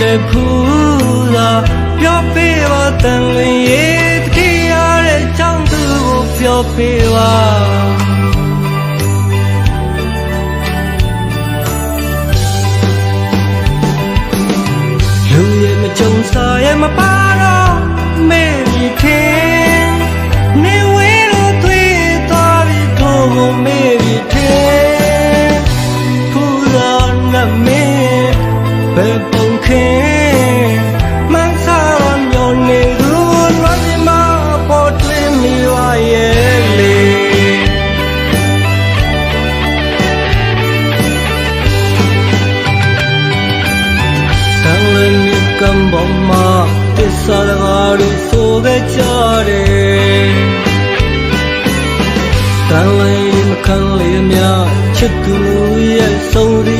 တဖူးသာပြောပေးပါတန်လင်းရဲ့တတိရတဲ့ချောင်းသူကိုပြောပေးပါလူရဲ့မကြုံစားရဲ့မပါတော့မေ့ပြီးခင်နေဝဲလို့တွေ့သွားပြီးတော့မေ့ပြီးခင် Bebo ခင်မန်းစားမျောနေသူလွမ်းမပေါ်တွင်မိဝရဲ့လေတန်လင်းမြကံဘောင်မှာတစ္ဆာတကားတို့ဆိုခဲ့ကြတယ်တန်လင်းမခံလေးများချစ်သူရဲ့ဆုံးရ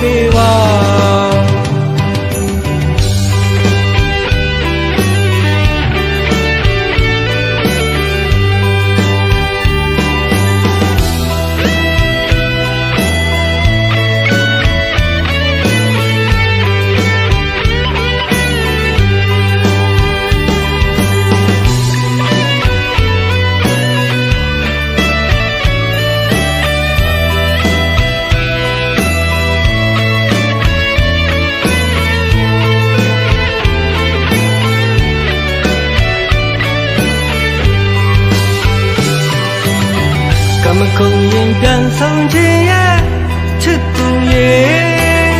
feel ဆောင်ခြင်းရဲ့ချစ်သူရဲ့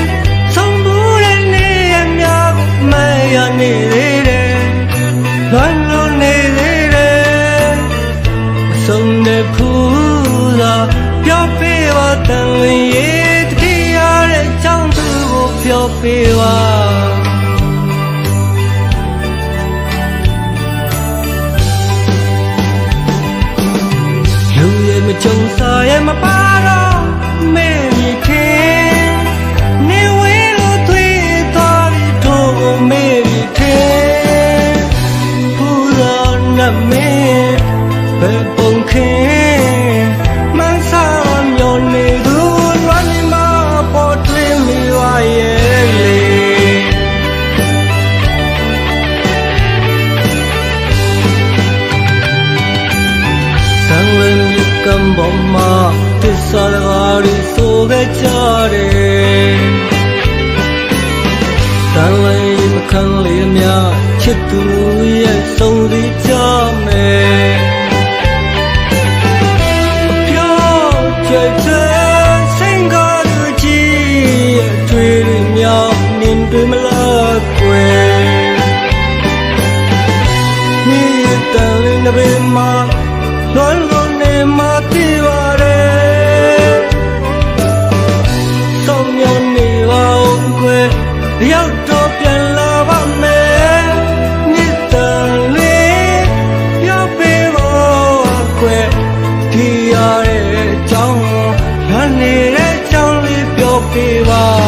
ဆုံးဘူးတဲ့နေရများကိုမရနေသေးတယ်လွမ်းလို့နေသေးတယ်မဆုံးတဲ့ဖူးသာပြောပေးပါတန်ဝင်ရဲ့တတိယတဲ့ချောင်းသူကိုပြောပေးပါ မြကံဘောင်မှာတစ္ဆာတကားတွေဆိုခဲ့ကြတယ်တန်လင်းမခံလေးများချစ်သူရဲ့ဆုံးရကြမယ်ပြောကြတဲ့စင်ကားလူကြီးရဲ့တွေ့ရမြောင်နင်တွေ့မလားကွယ်你 ရောက်တော့ပြန်လာပါမယ်မြစ်တန်လေးပြောပေးတော့ခွဲဒီရတဲ့အကြောင်းရန်နေတဲ့ကြောင်းလေးပြောပေးပါ